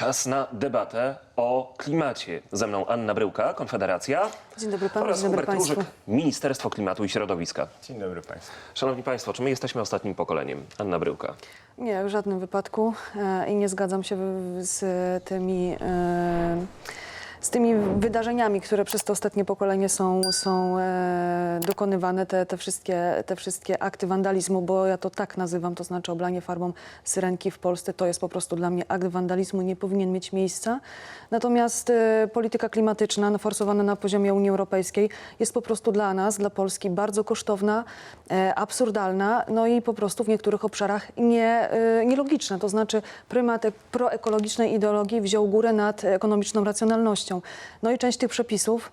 Czas na debatę o klimacie. Ze mną Anna Bryłka, Konfederacja. Dzień dobry panu, oraz dzień dobry Hubert państwu. Różyk, Ministerstwo Klimatu i Środowiska. Dzień dobry Państwu. Szanowni Państwo, czy my jesteśmy ostatnim pokoleniem? Anna Bryłka. Nie, w żadnym wypadku e, i nie zgadzam się w- z tymi, e, z tymi wydarzeniami, które przez to ostatnie pokolenie są, są e, dokonywane, te, te, wszystkie, te wszystkie akty wandalizmu, bo ja to tak nazywam, to znaczy oblanie farbą syrenki w Polsce, to jest po prostu dla mnie akt wandalizmu, nie powinien mieć miejsca. Natomiast e, polityka klimatyczna forsowana na poziomie Unii Europejskiej jest po prostu dla nas, dla Polski bardzo kosztowna, e, absurdalna, no i po prostu w niektórych obszarach nie, e, nielogiczna. To znaczy prymat proekologicznej ideologii wziął górę nad ekonomiczną racjonalnością. No i część tych przepisów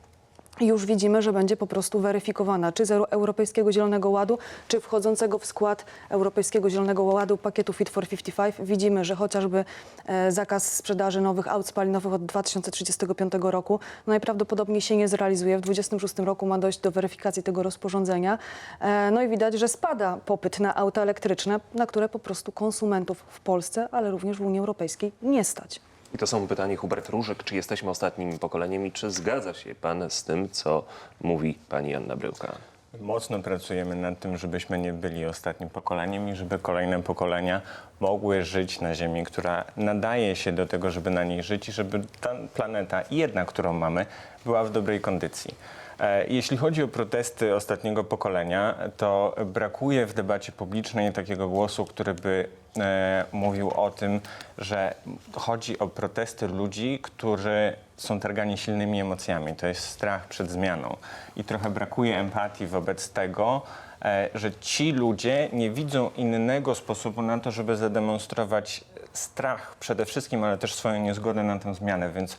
już widzimy, że będzie po prostu weryfikowana, czy z Euro- Europejskiego Zielonego Ładu, czy wchodzącego w skład Europejskiego Zielonego Ładu pakietu Fit for 55. Widzimy, że chociażby e, zakaz sprzedaży nowych aut spalinowych od 2035 roku najprawdopodobniej się nie zrealizuje. W 2026 roku ma dojść do weryfikacji tego rozporządzenia. E, no i widać, że spada popyt na auta elektryczne, na które po prostu konsumentów w Polsce, ale również w Unii Europejskiej nie stać. I to są pytanie Hubert Różyk, czy jesteśmy ostatnim pokoleniem i czy zgadza się Pan z tym, co mówi Pani Anna Bryłka? Mocno pracujemy nad tym, żebyśmy nie byli ostatnim pokoleniem i żeby kolejne pokolenia mogły żyć na Ziemi, która nadaje się do tego, żeby na niej żyć i żeby ta planeta, jedna, którą mamy, była w dobrej kondycji. E, Jeśli chodzi o protesty ostatniego pokolenia, to brakuje w debacie publicznej takiego głosu, który by e, mówił o tym, że chodzi o protesty ludzi, którzy są targani silnymi emocjami. To jest strach przed zmianą. I trochę brakuje empatii wobec tego, e, że ci ludzie nie widzą innego sposobu na to, żeby zademonstrować strach przede wszystkim, ale też swoją niezgodę na tę zmianę. Więc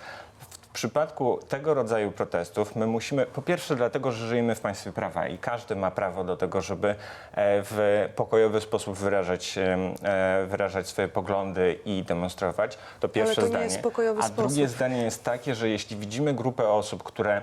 w przypadku tego rodzaju protestów my musimy, po pierwsze dlatego, że żyjemy w państwie prawa i każdy ma prawo do tego, żeby e, w pokojowy sposób wyrażać, e, wyrażać swoje poglądy i demonstrować. To pierwsze to nie zdanie. jest pokojowy A sposób. drugie zdanie jest takie, że jeśli widzimy grupę osób, które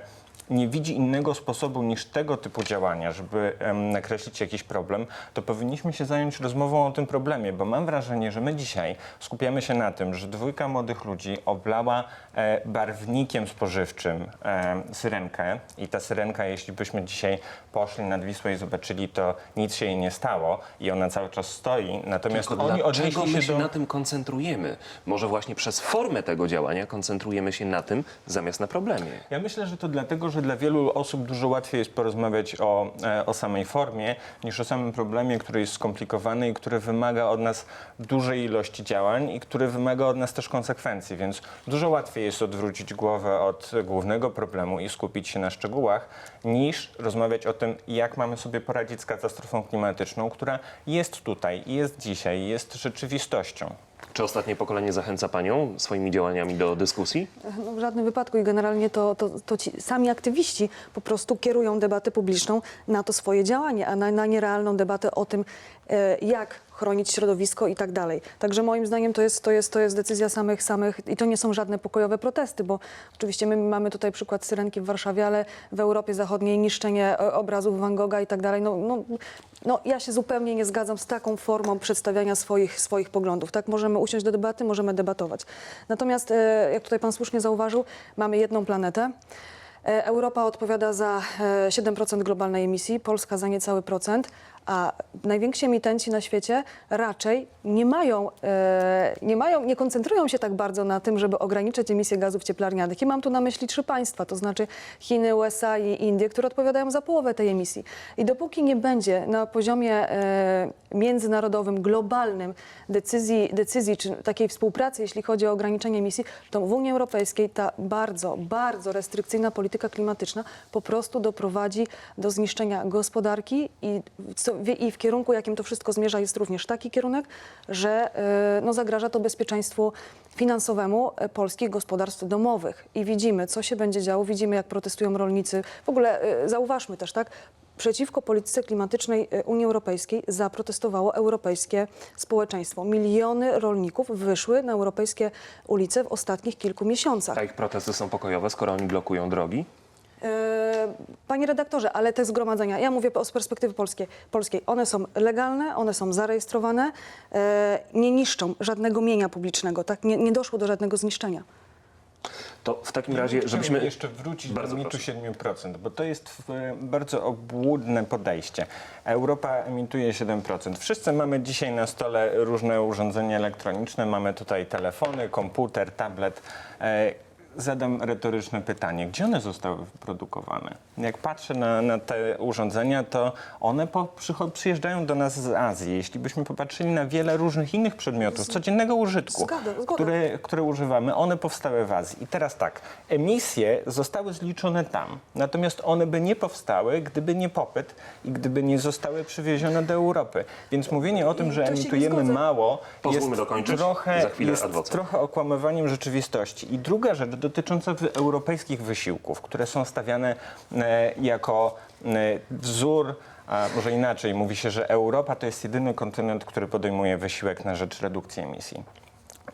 nie widzi innego sposobu niż tego typu działania, żeby em, nakreślić jakiś problem, to powinniśmy się zająć rozmową o tym problemie, bo mam wrażenie, że my dzisiaj skupiamy się na tym, że dwójka młodych ludzi oblała e, barwnikiem spożywczym e, syrenkę i ta syrenka, jeśli byśmy dzisiaj poszli nad Wisłę i zobaczyli, to nic się jej nie stało i ona cały czas stoi, natomiast Tylko oni dlaczego odnieśli my się się do... na tym koncentrujemy? Może właśnie przez formę tego działania koncentrujemy się na tym, zamiast na problemie? Ja myślę, że to dlatego, że dla wielu osób dużo łatwiej jest porozmawiać o, e, o samej formie, niż o samym problemie, który jest skomplikowany i który wymaga od nas dużej ilości działań i który wymaga od nas też konsekwencji. Więc dużo łatwiej jest odwrócić głowę od głównego problemu i skupić się na szczegółach, niż rozmawiać o tym, jak mamy sobie poradzić z katastrofą klimatyczną, która jest tutaj, jest dzisiaj, jest rzeczywistością. Czy ostatnie pokolenie zachęca Panią swoimi działaniami do dyskusji? No, w żadnym wypadku i generalnie to, to, to ci sami aktywiści po prostu kierują debatę publiczną na to swoje działanie, a na, na nierealną debatę o tym, e, jak chronić środowisko i tak dalej. Także moim zdaniem to jest, to jest, to jest decyzja samych, samych i to nie są żadne pokojowe protesty, bo oczywiście my mamy tutaj przykład Syrenki w Warszawie, ale w Europie Zachodniej niszczenie e, obrazów Van Gogha i tak dalej. No, no, no, ja się zupełnie nie zgadzam z taką formą przedstawiania swoich, swoich poglądów. Tak, możemy usiąść do debaty, możemy debatować. Natomiast, e, jak tutaj pan słusznie zauważył, mamy jedną planetę. E, Europa odpowiada za e, 7% globalnej emisji, Polska za niecały procent, a najwięksi emitenci na świecie raczej nie mają, e, nie mają, nie koncentrują się tak bardzo na tym, żeby ograniczyć emisję gazów cieplarnianych. I mam tu na myśli trzy państwa, to znaczy Chiny, USA i Indie, które odpowiadają za połowę tej emisji. I dopóki nie będzie na poziomie e, międzynarodowym, globalnym decyzji, decyzji czy takiej współpracy, jeśli chodzi o ograniczenie emisji, to w Unii Europejskiej ta bardzo, bardzo restrykcyjna polityka klimatyczna po prostu doprowadzi do zniszczenia gospodarki i, co, i w kierunku, jakim to wszystko zmierza, jest również taki kierunek, że e, no, zagraża to bezpieczeństwu finansowemu e, polskich gospodarstw domowych. I widzimy, co się będzie działo, widzimy, jak protestują rolnicy. W ogóle e, zauważmy też, tak, Przeciwko polityce klimatycznej e, Unii Europejskiej zaprotestowało europejskie społeczeństwo. Miliony rolników wyszły na europejskie ulice w ostatnich kilku miesiącach. A ich protesty są pokojowe, skoro oni blokują drogi? E, Panie redaktorze, ale te zgromadzenia, ja mówię z perspektywy polskiej, polskiej one są legalne, one są zarejestrowane, e, nie niszczą żadnego mienia publicznego, tak? Nie, nie doszło do żadnego zniszczenia. To w takim Ja razie, żebyśmy... jeszcze wrócić Bardzo do mitu proszę. 7%, bo to jest e, bardzo obłudne podejście. Europa emituje 7%. Wszyscy mamy dzisiaj na stole różne urządzenia elektroniczne. Mamy tutaj telefony, komputer, tablet. Zadam retoryczne pytanie. Gdzie one zostały wyprodukowane? Jak patrzę na, na te urządzenia, to one po, przycho- przyjeżdżają do nas z Azji. Jeśli byśmy popatrzyli na wiele różnych innych przedmiotów codziennego użytku, które które używamy, one powstały w Azji. I teraz tak, emisje zostały zliczone tam, natomiast one by nie powstały, gdyby nie popyt i gdyby nie zostały przywiezione do Europy. Więc mówienie o tym, że To się nie emitujemy zgodzę. mało, Pozwólmy jest dokończyć. trochę, Za chwilę jest adwokat. trochę okłamywaniem rzeczywistości. I druga rzecz dotycząca wy- europejskich wysiłków, które są stawiane e, jako e, wzór a może inaczej, mówi się, że Europa to jest jedyny kontynent, który podejmuje wysiłek na rzecz redukcji emisji.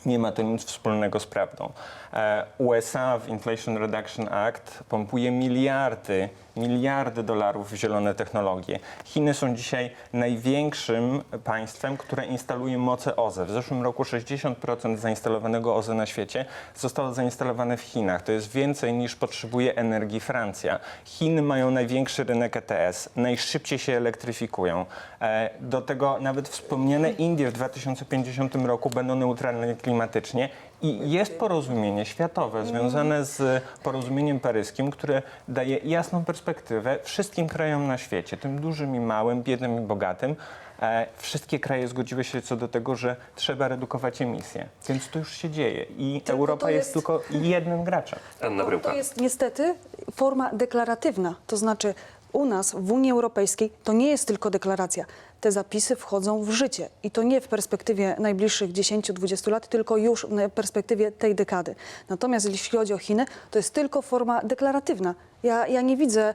Nie ma to nic wspólnego z prawdą. E, USA w Inflation Reduction Act pompuje miliardy, miliardy dolarów w zielone technologie. Chiny są dzisiaj największym państwem, które instaluje moce OZE. W zeszłym roku 60% zainstalowanego OZE na świecie zostało zainstalowane w Chinach. To jest więcej niż potrzebuje energii Francja. Chiny mają największy rynek ETS, najszybciej się elektryfikują. E, Do tego nawet wspomniane Indie w 2050 roku będą neutralne klimatycznie i jest porozumienie światowe związane z porozumieniem paryskim, które daje jasną perspektywę wszystkim krajom na świecie, tym dużym i małym, biednym i bogatym. E, wszystkie kraje zgodziły się co do tego, że trzeba redukować emisje. Więc to już się dzieje i Tylko Europa to jest, jest- tylko jednym graczem. Anna To, Bryłka. to jest niestety forma deklaratywna. To znaczy u nas w Unii Europejskiej to nie jest tylko deklaracja. Te zapisy wchodzą w życie i to nie w perspektywie najbliższych 10-20 lat, tylko już w perspektywie tej dekady. Natomiast jeśli chodzi o Chiny, to jest tylko forma deklaratywna. Ja, ja nie widzę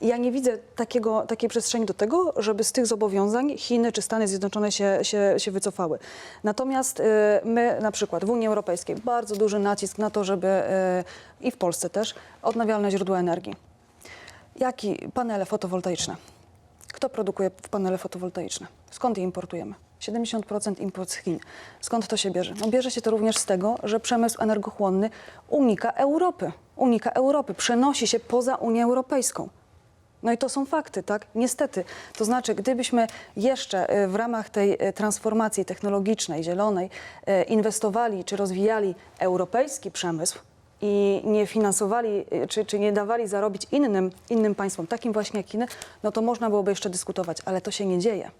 ja nie widzę takiego, takiej przestrzeni do tego, żeby z tych zobowiązań Chiny czy Stany Zjednoczone się, się, się wycofały. Natomiast y, my na przykład w Unii Europejskiej bardzo duży nacisk na to, żeby y, i w Polsce też odnawialne źródła energii. Jaki panele fotowoltaiczne? Kto produkuje panele fotowoltaiczne? Skąd je importujemy? 70% import z Chin. Skąd to się bierze? No bierze się to również z tego, że przemysł energochłonny unika Europy. Unika Europy, przenosi się poza Unię Europejską. No i to są fakty, tak? Niestety. To znaczy, gdybyśmy jeszcze y, w ramach tej y, transformacji technologicznej, zielonej, y, inwestowali czy rozwijali europejski przemysł i nie finansowali, y, czy, czy nie dawali zarobić innym, innym państwom, takim właśnie jak Chiny, no to można byłoby jeszcze dyskutować, ale to się nie dzieje.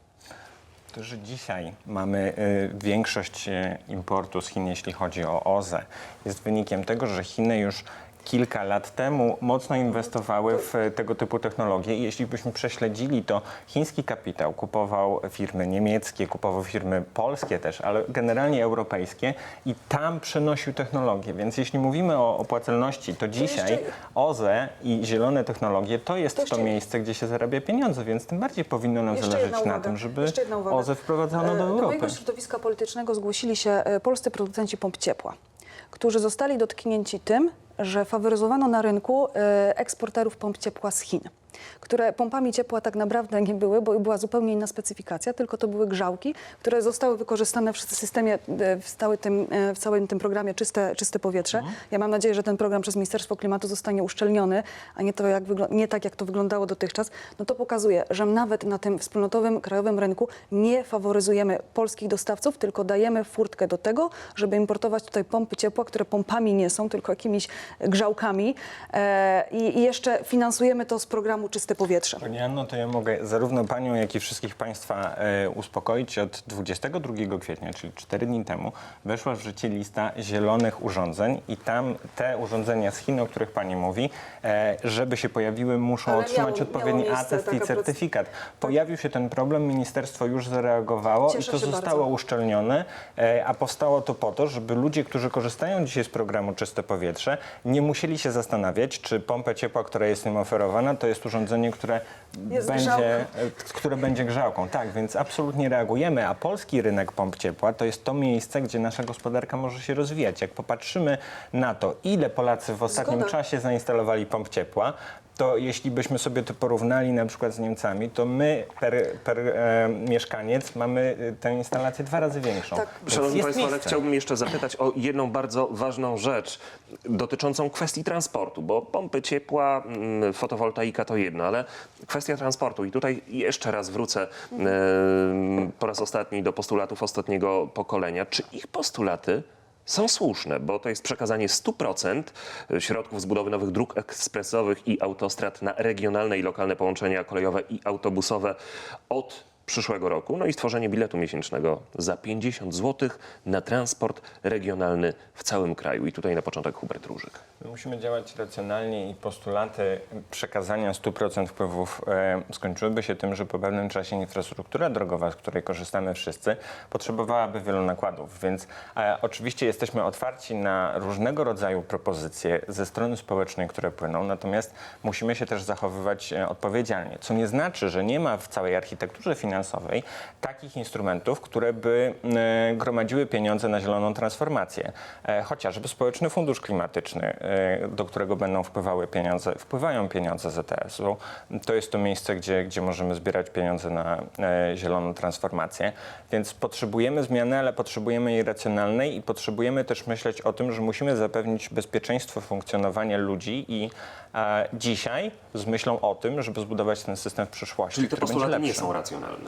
To, że dzisiaj mamy y, większość y, importu z Chin, jeśli chodzi o OZE, jest wynikiem tego, że Chiny już kilka lat temu mocno inwestowały w y, tego typu technologie i jeśli byśmy prześledzili, to chiński kapitał kupował firmy niemieckie, kupował firmy polskie też, ale generalnie europejskie i tam przenosił technologię. Więc jeśli mówimy o opłacalności, to dzisiaj jeszcze- OZE i zielone technologie to jest To to, jeszcze- miejsce, gdzie się zarabia pieniądze, więc tym bardziej powinno nam Jeszcze zależeć na tym, żeby. OZE wprowadzano E, do Do Europy. mojego środowiska politycznego zgłosili się e, polscy producenci pomp ciepła, którzy zostali dotknięci tym, że faworyzowano na rynku e, eksporterów pomp ciepła z Chin, które pompami ciepła tak naprawdę nie były, bo była zupełnie inna specyfikacja, tylko to były grzałki, które zostały wykorzystane w systemie, e, w, tym, e, w całym tym programie Czyste, czyste Powietrze. Ja mam nadzieję, że ten program przez Ministerstwo Klimatu zostanie uszczelniony, a nie, to jak nie tak, jak to wyglądało dotychczas. No to pokazuje, że nawet na tym wspólnotowym, krajowym rynku nie faworyzujemy polskich dostawców, tylko dajemy furtkę do tego, żeby importować tutaj pompy ciepła, które pompami nie są, tylko jakimiś grzałkami e, i jeszcze finansujemy to z programu Czyste Powietrze. Pani Anno, to ja mogę zarówno Panią, jak i wszystkich Państwa e, uspokoić. Od 22 kwietnia, czyli 4 dni temu, weszła w życie lista zielonych urządzeń i tam te urządzenia z Chin, o których Pani mówi, e, żeby się pojawiły, muszą Ale otrzymać miało- odpowiedni miało miejsce atest i taka proc- certyfikat. Pojawił się ten problem, ministerstwo już zareagowało Cieszę i to się zostało bardzo. uszczelnione, e, a powstało to po to, żeby ludzie, którzy korzystają dzisiaj z programu Czyste Powietrze, nie musieli się zastanawiać, czy pompę ciepła, która jest im oferowana, to jest urządzenie, które Jest będzie, grzałką. które będzie grzałką. Tak, więc absolutnie reagujemy, a polski rynek pomp ciepła to jest to miejsce, gdzie nasza gospodarka może się rozwijać. Jak popatrzymy na to, ile Polacy w ostatnim Zgoda. czasie zainstalowali pomp ciepła, to jeśli byśmy sobie to porównali na przykład z Niemcami, to my per, per e, mieszkaniec mamy e, tę instalację dwa razy większą. Tak. Więc Szanowni jest Państwo, ale miejsce. chciałbym jeszcze zapytać o jedną bardzo ważną rzecz dotyczącą kwestii transportu, bo pompy ciepła, mm, fotowoltaika to jedno, ale kwestia transportu i tutaj jeszcze raz wrócę em, po raz ostatni do postulatów ostatniego pokolenia. Czy ich postulaty są słuszne, bo to jest przekazanie 100% środków z budowy nowych dróg ekspresowych i autostrad na regionalne i lokalne połączenia kolejowe i autobusowe od przyszłego roku, no i stworzenie biletu miesięcznego za 50 zł na transport regionalny w całym kraju. I tutaj na początek Hubert Różyk. My musimy działać racjonalnie i postulaty przekazania 100% wpływów e, skończyłyby się tym, że po pewnym czasie infrastruktura drogowa, z której korzystamy wszyscy, potrzebowałaby wielu nakładów. Więc e, oczywiście jesteśmy otwarci na różnego rodzaju propozycje ze strony społecznej, które płyną, natomiast musimy się też zachowywać e, odpowiedzialnie. Co nie znaczy, że nie ma w całej architekturze finansowej takich instrumentów, które by e, gromadziły pieniądze na zieloną transformację. E, chociażby Społeczny Fundusz Klimatyczny, e, do którego będą wpływały pieniądze, wpływają pieniądze z ETS-u. To jest to miejsce, gdzie, gdzie możemy zbierać pieniądze na zieloną transformację. Więc potrzebujemy zmiany, ale potrzebujemy jej racjonalnej i potrzebujemy też myśleć o tym, że musimy zapewnić bezpieczeństwo funkcjonowania ludzi i dzisiaj z myślą o tym, żeby zbudować ten system w przyszłości, Czyli te postulaty nie są racjonalne.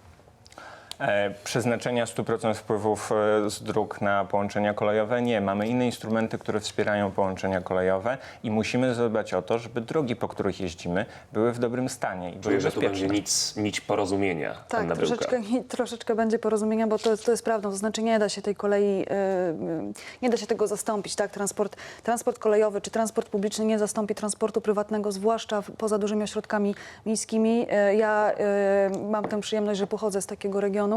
Przeznaczenia 100% wpływów e, z dróg na połączenia kolejowe nie. Mamy inne instrumenty, które wspierają połączenia kolejowe i musimy zadbać o to, żeby drogi, po których jeździmy, były w dobrym stanie i były Czuję, że tu bezpieczne. będzie nic, nić porozumienia. Tak, Anna Bryłka. troszeczkę, troszeczkę będzie porozumienia, bo to, jest- to jest prawdą. To znaczy nie da się tej kolei, e, e, nie da się tego zastąpić. Tak? Transport, transport kolejowy czy transport publiczny nie zastąpi transportu prywatnego, zwłaszcza w, poza dużymi ośrodkami miejskimi. E, Ja e, mam tę przyjemność, że pochodzę z takiego regionu.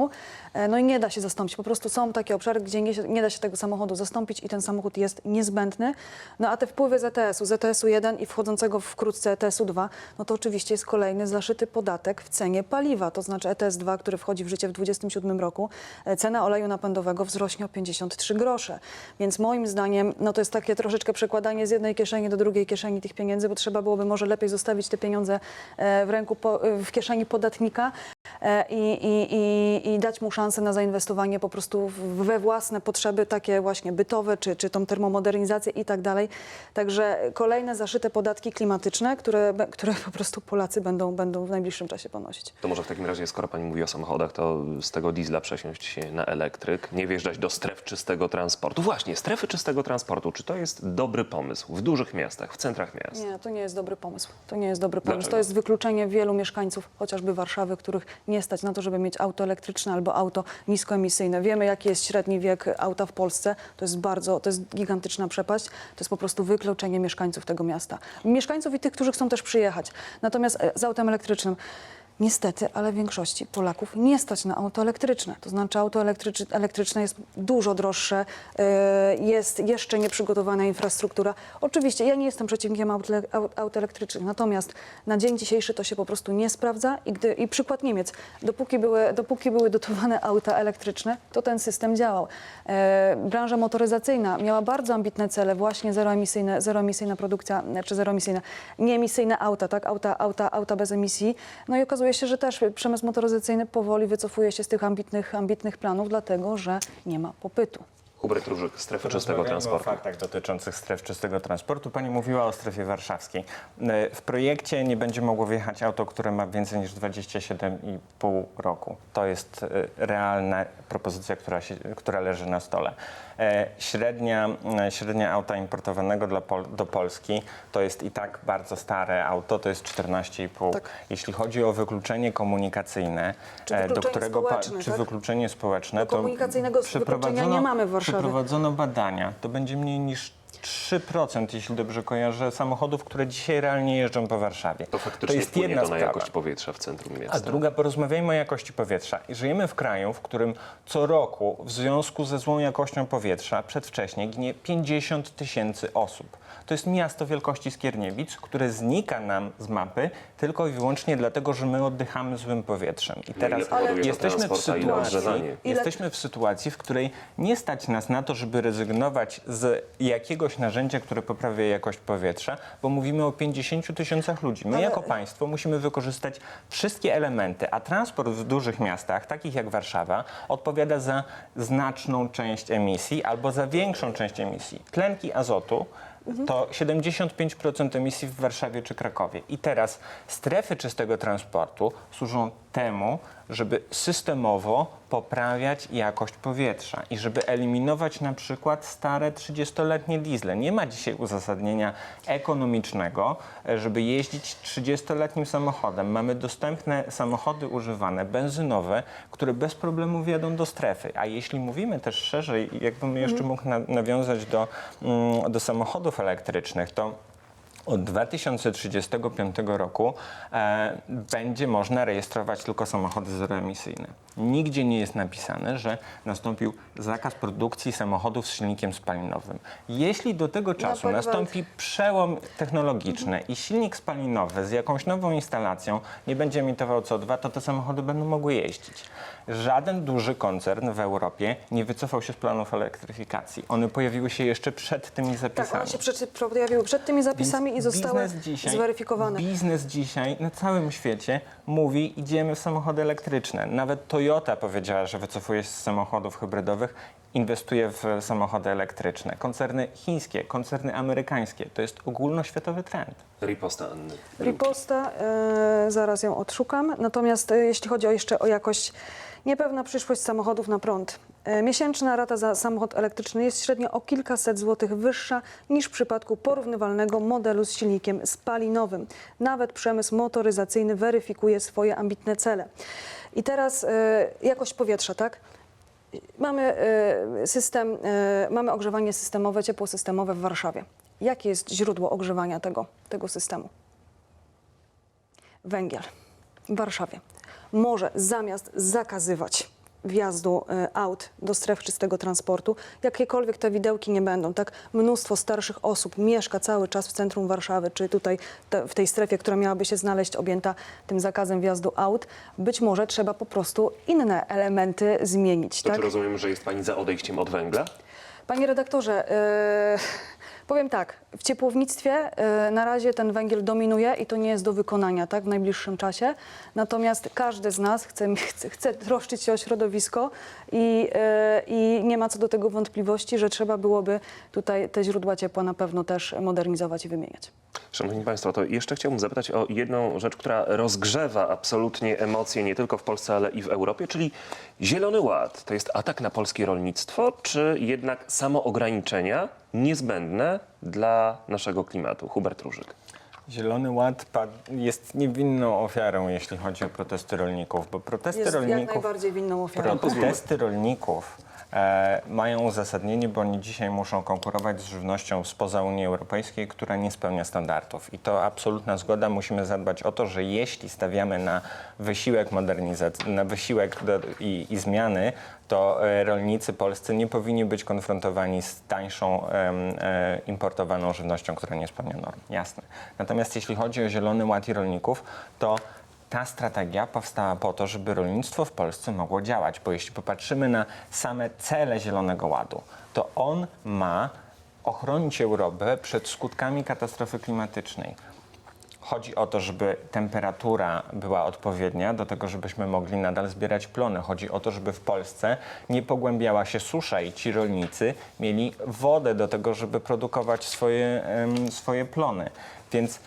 E, No i nie da się zastąpić. Po prostu są takie obszary, gdzie nie, nie da się tego samochodu zastąpić i ten samochód jest niezbędny. No a te wpływy z ETS-u, z ETS-u 1 i wchodzącego wkrótce ETS-u 2, no to oczywiście jest kolejny zaszyty podatek w cenie paliwa. To znaczy ETS 2, który wchodzi w życie w 2027 roku, e, cena oleju napędowego wzrośnie o 53 grosze. Więc moim zdaniem no to jest takie troszeczkę przekładanie z jednej kieszeni do drugiej kieszeni tych pieniędzy, bo trzeba byłoby może lepiej zostawić te pieniądze e, w ręku, po, w kieszeni podatnika i, i, i, i dać mu szansę na zainwestowanie po prostu we własne potrzeby, takie właśnie bytowe, czy, czy tą termomodernizację i tak dalej. Także kolejne zaszyte podatki klimatyczne, które, które po prostu Polacy będą, będą w najbliższym czasie ponosić. To może w takim razie, skoro pani mówi o samochodach, to z tego diesla przesiąść się na elektryk, nie wjeżdżać do stref czystego transportu. Właśnie, strefy czystego transportu. Czy to jest dobry pomysł w dużych miastach, w centrach miast? Nie, to nie jest dobry pomysł. To nie jest dobry pomysł. Dlaczego? To jest wykluczenie wielu mieszkańców, chociażby Warszawy, których nie stać na to, żeby mieć auto elektryczne albo auto niskoemisyjne. Wiemy, jaki jest średni wiek auta w Polsce. To jest bardzo, to jest gigantyczna przepaść. To jest po prostu wykluczenie mieszkańców tego miasta. Mieszkańców i tych, którzy chcą też przyjechać. Natomiast e, z autem elektrycznym Niestety, ale większości Polaków nie stać na auto elektryczne. To znaczy auto elektrycz- elektryczne jest dużo droższe, e, jest jeszcze nieprzygotowana infrastruktura. Oczywiście ja nie jestem przeciwnikiem aut, aut, elektrycznych, natomiast na dzień dzisiejszy to się po prostu nie sprawdza i, gdy, i przykład Niemiec. Dopóki były, dopóki były dotowane auta elektryczne, to ten system działał. E, branża motoryzacyjna miała bardzo ambitne cele, właśnie zeroemisyjne, zeroemisyjna produkcja, czy zeroemisyjna, nieemisyjne auta, tak? auta, auta, auta bez emisji. No i okazuje się, że też przemysł motoryzacyjny powoli wycofuje się z tych ambitnych, ambitnych planów, dlatego że nie ma popytu. Hubert Różyk, strefy czystego transportu. o faktach dotyczących stref czystego transportu. Pani mówiła o strefie warszawskiej. E, W projekcie nie będzie mogło wjechać auto, które ma więcej niż 27,5 roku. To jest e, realna propozycja, która, się, która leży na stole. E, Średnia, średnia auta importowanego dla Pol do Polski to jest i tak bardzo stare auto, to jest 14,5. Tak. Jeśli chodzi o wykluczenie komunikacyjne, Czy e, do wykluczenie którego czy tak? wykluczenie społeczne, Bo komunikacyjnego wykluczenia nie mamy w Warszawie. Przeprowadzono badania. To będzie mniej niż 3%, jeśli dobrze kojarzę, samochodów, które dzisiaj realnie jeżdżą po Warszawie. To faktycznie jest wpłynie jedna to na jakość powietrza w centrum miasta. A druga, porozmawiajmy o jakości powietrza. I Żyjemy w kraju, w którym co roku w związku ze złą jakością powietrza przedwcześnie ginie 50 tysięcy osób. To jest miasto wielkości Skierniewic, które znika nam z mapy tylko i wyłącznie dlatego, że my oddychamy złym powietrzem. I teraz ile powoduje to jesteśmy w sytuacji, jesteśmy w sytuacji, w której nie stać nas na to, żeby rezygnować z jakiegoś jakieś narzędzie, które poprawia jakość powietrza, bo mówimy o 50 tysiącach ludzi. My Ale- jako państwo musimy wykorzystać wszystkie elementy, a transport w dużych miastach, takich jak Warszawa, odpowiada za znaczną część emisji albo za większą część emisji. Tlenki azotu to 75% emisji w Warszawie czy Krakowie. I teraz strefy czystego transportu służą temu, żeby systemowo poprawiać jakość powietrza i żeby eliminować na przykład stare 30-letnie diesle. Nie ma dzisiaj uzasadnienia ekonomicznego, e, żeby jeździć 30-letnim samochodem. Mamy dostępne samochody używane, benzynowe, które bez problemu wjadą do strefy. A jeśli mówimy też szerzej, jakbym jeszcze mógł na, nawiązać do, mm, do samochodów elektrycznych, to od 2035 roku e, będzie można rejestrować tylko samochody zeroemisyjne. Nigdzie nie jest napisane, że nastąpił zakaz produkcji samochodów z silnikiem spalinowym. Jeśli do tego czasu paliwa- nastąpi przełom technologiczny i silnik spalinowy z jakąś nową instalacją nie będzie emitował CO2, to te samochody będą mogły jeździć. Żaden duży koncern w Europie nie wycofał się z planów elektryfikacji. One pojawiły się jeszcze przed tymi Tak, zapisami. one się przed, pojawiły przed tymi zapisami i zostały biznes dzisiaj, zweryfikowane. Biznes dzisiaj na całym świecie mówi, idziemy w samochody elektryczne. Nawet Toyota powiedziała, że wycofuje się z samochodów hybrydowych, inwestuje w samochody elektryczne. Koncerny chińskie, koncerny amerykańskie. To jest ogólnoświatowy trend. Riposta Anny. Riposta, e, zaraz ją odszukam. Natomiast e, jeśli chodzi o jeszcze o jakość, niepewna przyszłość samochodów na prąd. E, miesięczna rata za samochód elektryczny jest średnio o kilkaset złotych wyższa niż w przypadku porównywalnego modelu z silnikiem spalinowym. Nawet przemysł motoryzacyjny weryfikuje swoje ambitne cele. I teraz e, jakość powietrza, tak? Mamy e, system, mamy ogrzewanie systemowe, ciepło systemowe w Warszawie. Jakie jest źródło ogrzewania tego, tego systemu? Węgiel w Warszawie. Może zamiast zakazywać wjazdu e, aut do stref czystego transportu, jakiekolwiek te widełki nie będą, tak? Mnóstwo starszych osób mieszka cały czas w centrum Warszawy, czy tutaj te, w tej strefie, która miałaby się znaleźć objęta tym zakazem wjazdu aut. Być może trzeba po prostu inne elementy zmienić, To tak? czy rozumiem, że jest Pani za odejściem od węgla? Panie redaktorze, e, powiem tak, w ciepłownictwie e, na razie ten węgiel dominuje i to nie jest do wykonania tak, w najbliższym czasie. Natomiast każdy z nas chce, chce, chce troszczyć się o środowisko i, e, i nie ma co do tego wątpliwości, że trzeba byłoby tutaj te źródła ciepła na pewno też modernizować i wymieniać. Szanowni Państwo, to jeszcze chciałbym zapytać o jedną rzecz, która rozgrzewa absolutnie emocje nie tylko w Polsce, ale i w Europie, czyli Zielony Ład. To jest atak na polskie rolnictwo, czy jednak samo ograniczenia niezbędne dla naszego klimatu? Hubert Różyk. Zielony Ład pad- jest niewinną ofiarą, jeśli chodzi o protesty rolników, bo protesty Jest jak rolników... najbardziej winną ofiarą. Protesty rolników e, mają uzasadnienie, bo oni dzisiaj muszą konkurować z żywnością spoza Unii Europejskiej, która nie spełnia standardów. I to absolutna zgoda. Musimy zadbać o to, że jeśli stawiamy na wysiłek modernizacji, na wysiłek do, i, i zmiany, to e, rolnicy polscy nie powinni być konfrontowani z tańszą e, importowaną żywnością, która nie spełnia norm. Jasne. Natomiast jeśli chodzi o Zielony Ład i rolników, to ta strategia powstała po to, żeby rolnictwo w Polsce mogło działać, bo jeśli popatrzymy na same cele Zielonego Ładu, to on ma ochronić Europę przed skutkami katastrofy klimatycznej. Chodzi o to, żeby temperatura była odpowiednia do tego, żebyśmy mogli nadal zbierać plony. Chodzi o to, żeby w Polsce nie pogłębiała się susza i ci rolnicy mieli wodę do tego, żeby produkować swoje, swoje plony. Więc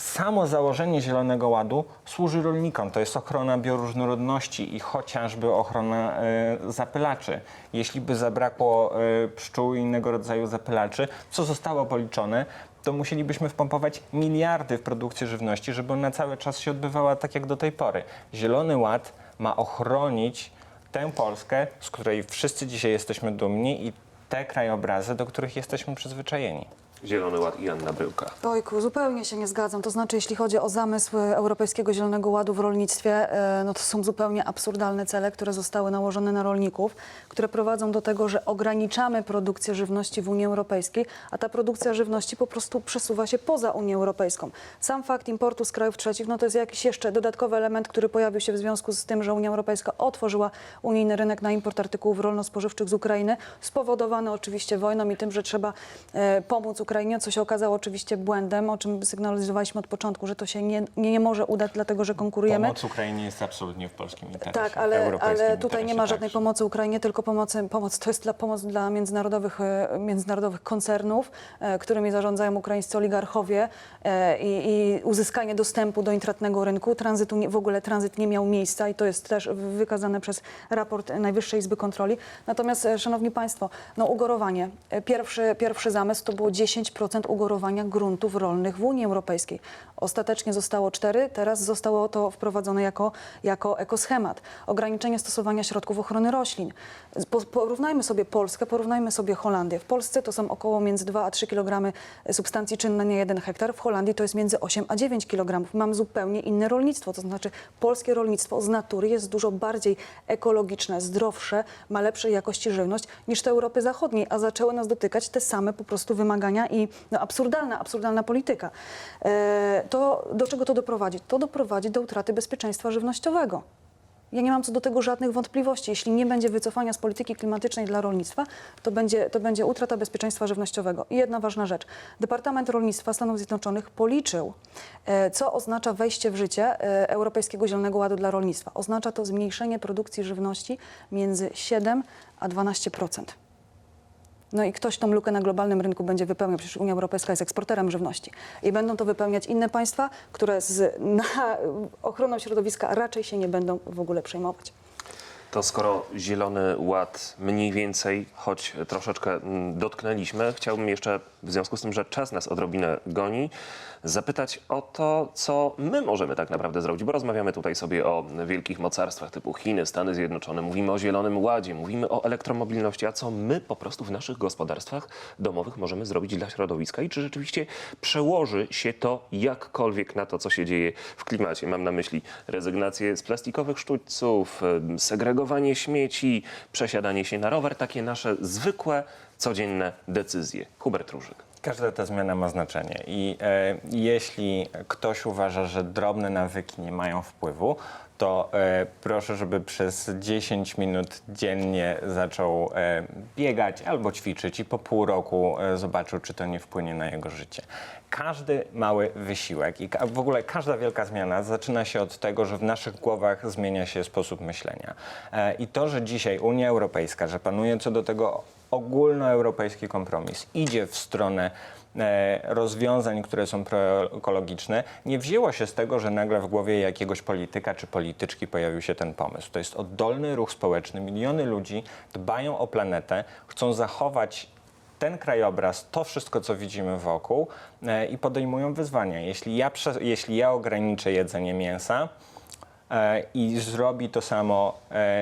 samo założenie Zielonego Ładu służy rolnikom. To jest ochrona bioróżnorodności i chociażby ochrona e, zapylaczy. Jeśli by zabrakło e, pszczół i innego rodzaju zapylaczy, co zostało policzone, to musielibyśmy wpompować miliardy w produkcję żywności, żeby ona cały czas się odbywała tak jak do tej pory. Zielony Ład ma ochronić tę Polskę, z której wszyscy dzisiaj jesteśmy dumni i te krajobrazy, do których jesteśmy przyzwyczajeni. Zielony Ład i Anna Bryłka. Ojku, zupełnie się nie zgadzam. To znaczy, jeśli chodzi o zamysł Europejskiego Zielonego Ładu w rolnictwie, e, no to są zupełnie absurdalne cele, które zostały nałożone na rolników, które prowadzą do tego, że ograniczamy produkcję żywności w Unii Europejskiej, a ta produkcja żywności po prostu przesuwa się poza Unię Europejską. Sam fakt importu z krajów trzecich, no to jest jakiś jeszcze dodatkowy element, który pojawił się w związku z tym, że Unia Europejska otworzyła unijny rynek na import artykułów rolno-spożywczych z Ukrainy, spowodowany oczywiście wojną i tym, że trzeba e, pomóc Ukrainie, co się okazało oczywiście błędem, o czym sygnalizowaliśmy od początku, że to się nie, nie, nie może udać, dlatego że konkurujemy. Pomoc Ukrainie jest absolutnie w polskim interesie. Tak, ale, ale tutaj nie ma żadnej także. pomocy Ukrainie, tylko pomocy, pomoc to jest dla, pomoc dla międzynarodowych, e, międzynarodowych koncernów, e, którymi zarządzają ukraińscy oligarchowie e, i, i uzyskanie dostępu do intratnego rynku. Tranzytu nie, w ogóle tranzyt nie miał miejsca i to jest też wykazane przez raport Najwyższej Izby Kontroli. Natomiast, Szanowni Państwo, no ugorowanie. Pierwszy, pierwszy zamysł to było 10% ugorowania gruntów rolnych w Unii Europejskiej. Ostatecznie zostało 4, teraz zostało to wprowadzone jako, jako ekoschemat. Ograniczenie stosowania środków ochrony roślin. Po, porównajmy sobie Polskę, porównajmy sobie Holandię. W Polsce to są około między 2 a 3 kg substancji czynnej na 1 hektar. W Holandii to jest między 8 a 9 kg. Mam zupełnie inne rolnictwo. To znaczy polskie rolnictwo z natury jest dużo bardziej ekologiczne, zdrowsze, ma lepszej jakości żywność niż te Europy Zachodniej, a zaczęły nas dotykać te same po prostu wymagania i no, absurdalna, absurdalna polityka. E, to do czego to doprowadzi? To doprowadzi do utraty bezpieczeństwa żywnościowego. Ja nie mam co do tego żadnych wątpliwości. Jeśli nie będzie wycofania z polityki klimatycznej dla rolnictwa, to będzie, to będzie utrata bezpieczeństwa żywnościowego. I jedna ważna rzecz. Departament Rolnictwa Stanów Zjednoczonych policzył, e, co oznacza wejście w życie e, Europejskiego Zielonego Ładu dla rolnictwa. Oznacza to zmniejszenie produkcji żywności między 7 a 12%. No i ktoś tą lukę na globalnym rynku będzie wypełniał, przecież Unia Europejska jest eksporterem żywności. I będą to wypełniać inne państwa, które z na ochroną środowiska raczej się nie będą w ogóle przejmować. To skoro Zielony Ład mniej więcej, choć troszeczkę mm, dotknęliśmy, chciałbym jeszcze, w związku z tym, że czas nas odrobinę goni, zapytać o to, co my możemy tak naprawdę zrobić, bo rozmawiamy tutaj sobie o wielkich mocarstwach typu Chiny, Stany Zjednoczone, mówimy o Zielonym Ładzie, mówimy o elektromobilności, a co my po prostu w naszych gospodarstwach domowych możemy zrobić dla środowiska i czy rzeczywiście przełoży się to jakkolwiek na to, co się dzieje w klimacie. Mam na myśli rezygnację z plastikowych sztućców, segregowanie śmieci, przesiadanie się na rower, takie nasze zwykłe, codzienne decyzje. Hubert Różyk. Każda ta zmiana ma znaczenie i e, jeśli ktoś uważa, że drobne nawyki nie mają wpływu, to e, proszę, żeby przez 10 minut dziennie zaczął e, biegać albo ćwiczyć i po pół roku e, zobaczył, czy to nie wpłynie na jego życie. Każdy mały wysiłek i w ogóle każda wielka zmiana zaczyna się od tego, że w naszych głowach zmienia się sposób myślenia. E, I to, że dzisiaj Unia Europejska, że panuje co do tego ogólnoeuropejski kompromis, idzie w stronę e, rozwiązań, które są proekologiczne, nie wzięło się z tego, że nagle w głowie jakiegoś polityka czy polityczki pojawił się ten pomysł. To jest oddolny ruch społeczny. Miliony ludzi dbają o planetę, chcą zachować ten krajobraz, to wszystko, co widzimy wokół e, i podejmują wyzwania. Jeśli ja, jeśli ja ograniczę jedzenie mięsa, e, i zrobi to samo,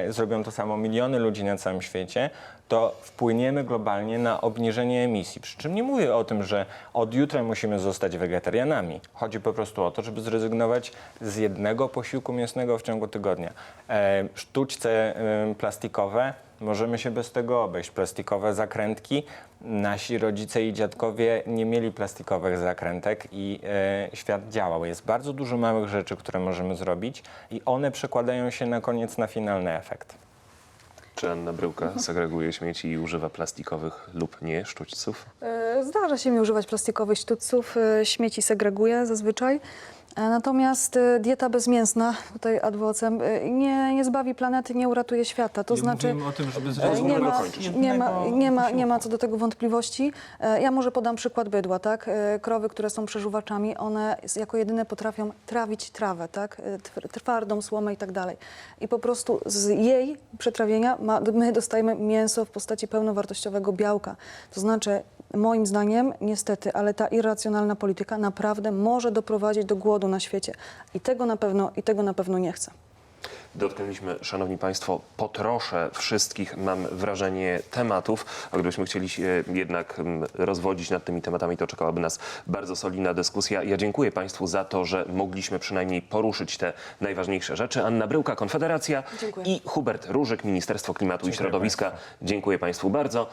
zrobią to samo miliony ludzi na całym świecie, to wpłyniemy globalnie na obniżenie emisji. Przy czym nie mówię o tym, że od jutra musimy zostać wegetarianami. Chodzi po prostu o to, żeby zrezygnować z jednego posiłku mięsnego w ciągu tygodnia. E, sztućce e, plastikowe, możemy się bez tego obejść. Plastikowe zakrętki. Nasi rodzice i dziadkowie nie mieli plastikowych zakrętek i e, świat działał. Jest bardzo dużo małych rzeczy, które możemy zrobić i one przekładają się na koniec na finalny efekt. Czy Anna Bryłka segreguje śmieci i używa plastikowych lub nie sztućców? E, Zdarza się mi używać plastikowych sztućców, e, śmieci segreguję zazwyczaj. E, Natomiast e, dieta bezmięsna, tutaj ad vocem, e, nie, nie zbawi planety, nie uratuje świata. To znaczy, o tym, żeby nie ma, nie, ma, nie, ma, nie ma co do tego wątpliwości. Ja może podam przykład bydła, tak? Krowy, które są przeżuwaczami, one jako jedyne potrafią trawić trawę, tak? Tw- Twardą słomę i tak dalej. I po prostu z jej przetrawienia ma, my dostajemy mięso w postaci pełnowartościowego białka. To znaczy, moim zdaniem, niestety, ale ta irracjonalna polityka naprawdę może doprowadzić do głodu na świecie. I tego na pewno, i tego na pewno nie chcę. Dotknęliśmy, Szanowni Państwo, po trosze wszystkich, mam wrażenie, tematów. A gdybyśmy chcieli się jednak mm, rozwodzić nad tymi tematami, to czekałaby nas bardzo solidna dyskusja. Ja dziękuję Państwu za to, że mogliśmy przynajmniej poruszyć te najważniejsze rzeczy. Anna Bryłka, Konfederacja Dziękuję. i Hubert Różyk, Ministerstwo Klimatu i Środowiska. Dziękuję Państwu bardzo.